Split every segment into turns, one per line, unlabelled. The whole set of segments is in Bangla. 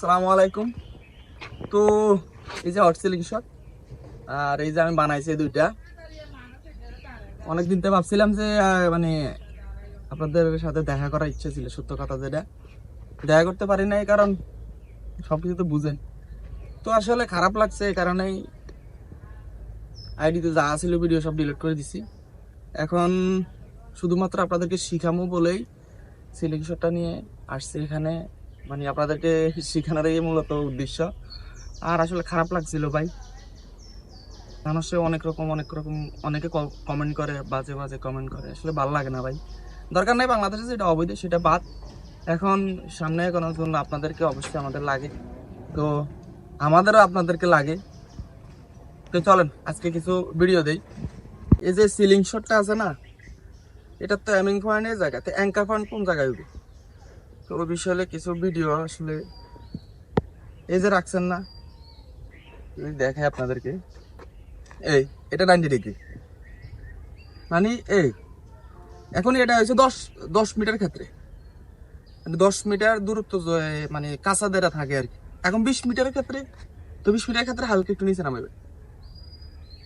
সালামু আলাইকুম। তো এই যে হট সিলিং শট আর এই যে আমি বানাইছি দুইটা। অনেকদিন তো ভাবছিলাম যে মানে আপনাদের সাথে দেখা করার ইচ্ছে ছিল, সত্য কথা যেটা। দেখা করতে পারি নাই, কারণ সব কিছু তো বুঝেন। তো আসলে খারাপ লাগছে এই কারণেই আইডিতে যা ছিল ভিডিও সব ডিলিট করে দিছি। এখন শুধুমাত্র আপনাদেরকে শিখামো বলেই সিলিং শটটা নিয়ে আসছি এখানে। মানে আপনাদেরকে শেখানোরই মূলত উদ্দেশ্য। আর আসলে খারাপ লাগছিল ভাই। মানুষে অনেক রকম অনেক রকম, অনেকে কমেন্ট করে, বাজে বাজে কমেন্ট করে। আসলে ভালো লাগে না ভাই। দরকার নেই বাংলাদেশে যেটা অবৈধ সেটা বাদ। এখন সামনে এগোনোর জন্য আপনাদেরকে অবশ্যই আমাদের লাগে। তো আমাদেরও আপনাদেরকে লাগে। তো চলেন, আজকে কিছু ভিডিও দেই। এই যে সিলিং শটটা আছে না, এটা তো অ্যামিং পয়েন্টের জায়গা। তো অ্যাঙ্কার পয়েন্ট কোন জায়গায় তো ওই বিষয়ে কিছু ভিডিও আসলে এই যে রাখছেন না দেখাই আপনাদেরকে। এই, এটা নাইনটি ডিগ্রি। মানে এই এখন এটা হয়েছে দশ দশ মিটার ক্ষেত্রে। মানে দশ মিটার দূরত্ব মানে কাঁচা দেরা থাকে আর কি। এখন বিশ মিটারের ক্ষেত্রে, তো বিশ মিটারের ক্ষেত্রে হালকা একটু নিচে নামাবে।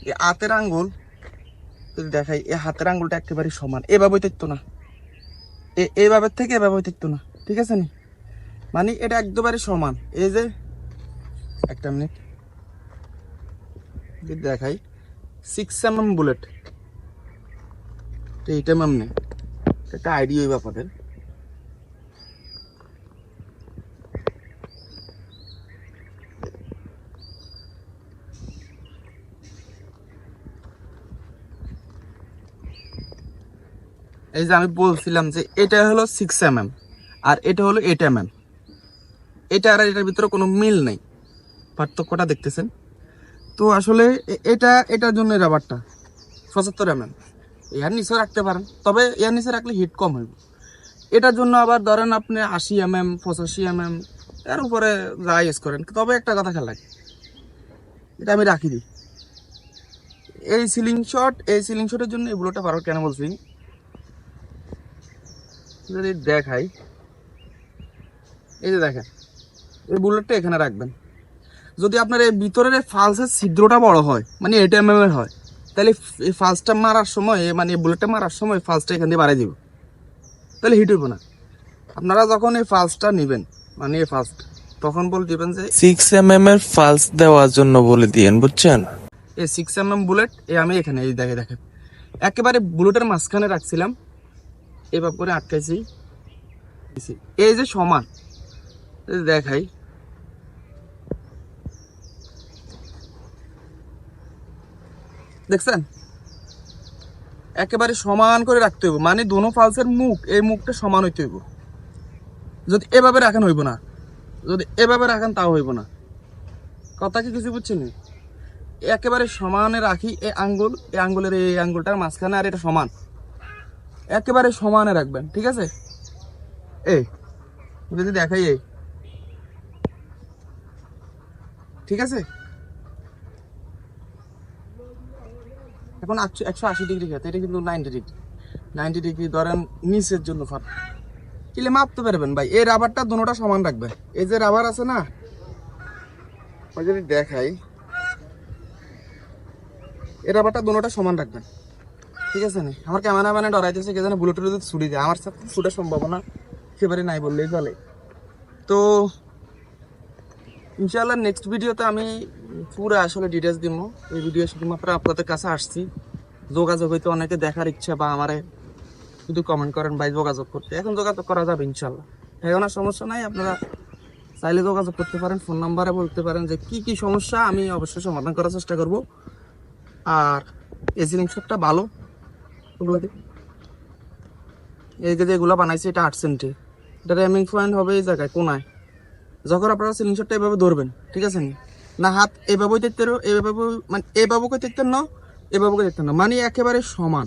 এই হাতের আঙ্গুল, যদি দেখাই, এই হাতের আঙ্গুলটা একেবারে সমান। এভাবে দেখতো না। এ- এইভাবে থেকে এভাবে দেখতো না। ঠিক আছে নি? মানে এটা একদমই সমান। এই যে, একটা মিনিট দেখাই six M M bullet eight M M নেই। একটা আইডিয়া হইবে আপনাদের। এই যে আমি বলছিলাম যে এটা হলো সিক্স এম এম আর এটা হলো এইট এম এম এটা আর এটার ভিতরে কোনো মিল নেই। পার্থক্যটা দেখতেছেন। তো আসলে এটা, এটার জন্য এই রাবারটা পঁচাত্তর এম এম এর নিচে রাখতে পারেন, তবে এর নিচে রাখলে হিট কম হইব। এটার জন্য আবার ধরেন আপনি আশি এম এম পঁচাশি এম এম এর উপরে যা ইউজ করেন, তবে একটা কথা খেয়াল লাগে এটা আমি রাখি দিই এই সিলিং শট এই সিলিং শটের জন্য এগুলোটা পারো কেন বলছি? যদি দেখাই এই যে দেখেন এই বুলেটটা এখানে রাখবেন। যদি আপনার এই ভিতরের এই ফালসের ছিদ্রটা বড় হয় মানে এইট এম এর হয় তাহলে এই ফালসটা মারার সময় মানে এই বুলেটটা মারার সময় ফালসটা এখান দিয়ে বাড়াই দিব। তাহলে হিট হইব না। আপনারা যখন এই ফালসটা নেবেন মানে এই ফালস তখন বলে দিবেন যে
সিক্স এম এম এর ফালস দেওয়ার জন্য বলে দিয়েন বুঝছেন?
এই সিক্স এম এম বুলেট এ আমি এখানে এই দেখে দেখেন। একেবারে বুলেটের মাঝখানে রাখছিলাম এবার করে আটকাইছি। এই যে সমান দেখাই। দেখছেন? একেবারে সমান করে রাখতে হইব। মানে দোনো ফালসের মুখ, এই মুখটা সমান হইতে হইব। যদি এভাবে রাখেন হইব না। যদি এভাবে রাখেন তাও হইব না। কথা কি কিছু বুঝছেন? একেবারে সমানে রাখি এই আঙ্গুল এই আঙ্গুলের এই আঙ্গুলটার মাঝখানে, আর এটা সমান। একেবারে সমানে রাখবেন, ঠিক আছে? এই, যদি দেখাই এই। ঠিক আছে? এখন একশো আশি ডিগ্রি খেতে এটা কিন্তু নাইনটি ডিগ্রি নাইনটি ডিগ্রি ধরেন নিচের জন্য ফাট। কিলে মাপতে পারবেন ভাই। এই রাবারটা দুটোটা সমান রাখবেন এই যে রাবার আছে না, ওই যদি দেখাই, এই রাবারটা দুটোটা সমান রাখবেন ঠিক আছে নি? আমার ক্যামেরা মানে ডরাইতেছে, কে জানে বুলেটের যদি ছুটি যায় আমার সাথে ছুটার সম্ভাবনা একেবারে নাই বললেই চলে। তো ইনশাআল্লাহ নেক্সট ভিডিওতে আমি পুরো আসলে ডিটেলস দিব এই ভিডিও শুধুমাত্র আপনাদের কাছে আসছি। যোগাযোগ হইতে অনেকে দেখার ইচ্ছা বা আমারে শুধু কমেন্ট করেন ভাই যোগাযোগ করতে। এখন যোগাযোগ করা যাবে ইনশাল্লাহ এখন আর সমস্যা নাই, আপনারা চাইলে যোগাযোগ করতে পারেন ফোন নাম্বারে বলতে পারেন যে কি কি সমস্যা, আমি অবশ্যই সমাধান করার চেষ্টা করব। আর এই জিনিসটা ভালো। এই যে যেগুলো বানাইছে, এটা আট সেন্টে এটা র্যামিং পয়েন্ট হবে এই জায়গায়, কোনায়? যখন আপনারা সিলিং শটটা এভাবে ধরবেন, ঠিক আছে? নি? হাত এভাবেই দেখতে এভাবে মানে এভাবে করে দেখতেন না এভাবে করে দেখতেন না। মানে একেবারে সমান।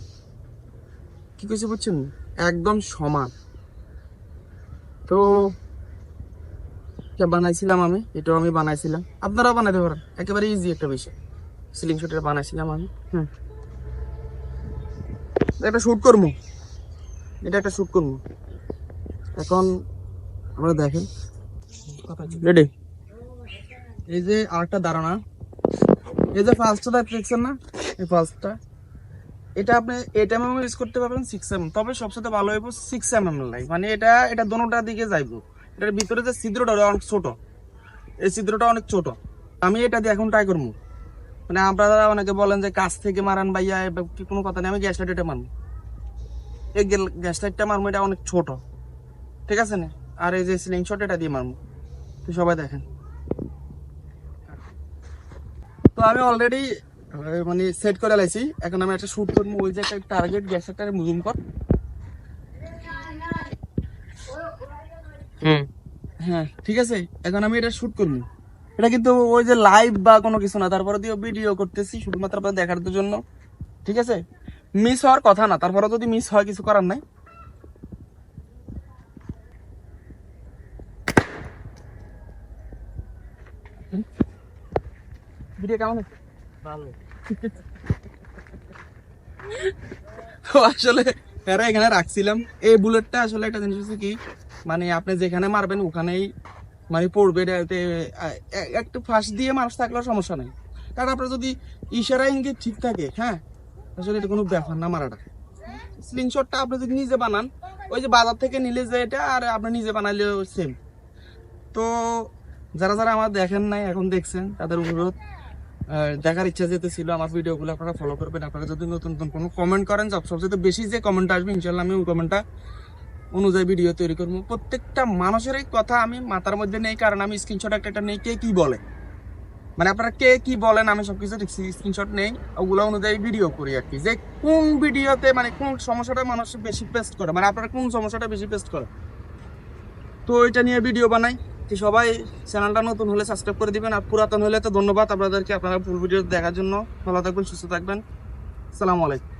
কি কিছু বুঝছেন? একদম সমান। তো এটা বানাইছিলাম আমি, এটাও আমি বানাইছিলাম। আপনারাও বানাইতে পারেন, একেবারে ইজি একটা বিষয়। সিলিং শটের বানাইছিলাম আমি। হুম। একটা শ্যুট করব। এটা একটা শ্যুট করব। এখন আমরা দেখেন
রেডি
এই যে আরেকটা ধারণা। এই যে ফার্স্টটা দেখছেন না? এই ফার্স্টটা এটা আপনি এইট এম এম ইউজ করতে পারবেন সিক্স এম তাবে সবচেয়ে ভালো হইব সিক্স এম লাই মানে এটা এটা দোনোটার দিকে যাইব। এটার ভিতরে যে ছিদ্রটা অনেক ছোট। এই ছিদ্রটা অনেক ছোট। আমি এটা দিয়ে এখন ট্রাই করব। মানে আপনারা অনেকে বলেন যে কাছ থেকে মারান ভাইয়া কোনো কথা নেই, আমি গ্যাস লাইট এটা মারবো। এই গ্যাস লাইটটা মারবো, এটা অনেক ছোট। ঠিক আছে না? আর এই যে সিলিং শট এটা দিয়ে মারবো। তো সবাই দেখেন। তো আমি অলরেডি মানে সেট করে লাইছি। এখন আমি একটা শুট করব ওই যে একটা টার্গেট গ্যাসের মুজুম কর।
হুম।
হ্যাঁ ঠিক আছে? এখন আমি এটা শুট করব। এটা কিন্তু ওই যে লাইভ বা কোনো কিছু না তারপরে দিয়ে ভিডিও করতেছি শুধুমাত্র আপনার দেখার জন্য। ঠিক আছে? মিস হওয়ার কথা না তারপরে যদি মিস হয় কিছু করার নাই। ভিডিও কেমন ভালো। তো আসলে এরা এখানে রাখছিলাম। এই বুলেটটা আসলে একটা জিনিস হচ্ছে কি মানে আপনি যেখানে মারবেন ওখানেই মানে পড়বে একটু ফাঁস দিয়ে মানুষ থাকলেও সমস্যা নেই। কারণ আপনার যদি ইশারা ইঙ্গিত ঠিক থাকে হ্যাঁ আসলে এটা কোনো ব্যাপার না মারাটা। স্লিংশটটা আপনি যদি নিজে বানান ওই যে বাজার থেকে নিলে যে এটা আর আপনি নিজে বানাইলেও সেম তো যারা যারা আমার দেখেন নাই, এখন দেখছেন, তাদের অনুরোধ দেখার ইচ্ছা যেতে ছিল আমার ভিডিওগুলো আপনারা ফলো করবেন। আপনারা যদি নতুন নতুন কোনো কমেন্ট করেন, সব সবচেয়ে বেশি যে কমেন্ট আসবে ইনশাল্লাহ আমি ওই কমেন্টটা অনুযায়ী ভিডিও তৈরি করব। প্রত্যেকটা মানুষের এই কথা আমি মাথার মধ্যে নেই, কারণ আমি স্ক্রিনশট একটা একটা নেই, কে কি বলে। মানে আপনারা কে কি বলেন, আমি সবকিছু স্ক্রিনশট নেই, ওগুলো অনুযায়ী ভিডিও করি আর কি। যে কোন ভিডিওতে মানে কোন সমস্যাটা মানুষ বেশি পেস্ট করে মানে আপনারা কোন সমস্যাটা বেশি পেস্ট করে। তো এটা নিয়ে ভিডিও বানাই। তো সবাই চ্যানেলটা নতুন হলে সাবস্ক্রাইব করে দিবেন আর পুরাতন হলে তো ধন্যবাদ আপনাদেরকে আপনারা ফুল ভিডিও দেখার জন্য। ভালো থাকবেন, সুস্থ থাকবেন। সালামু আলাইকুম।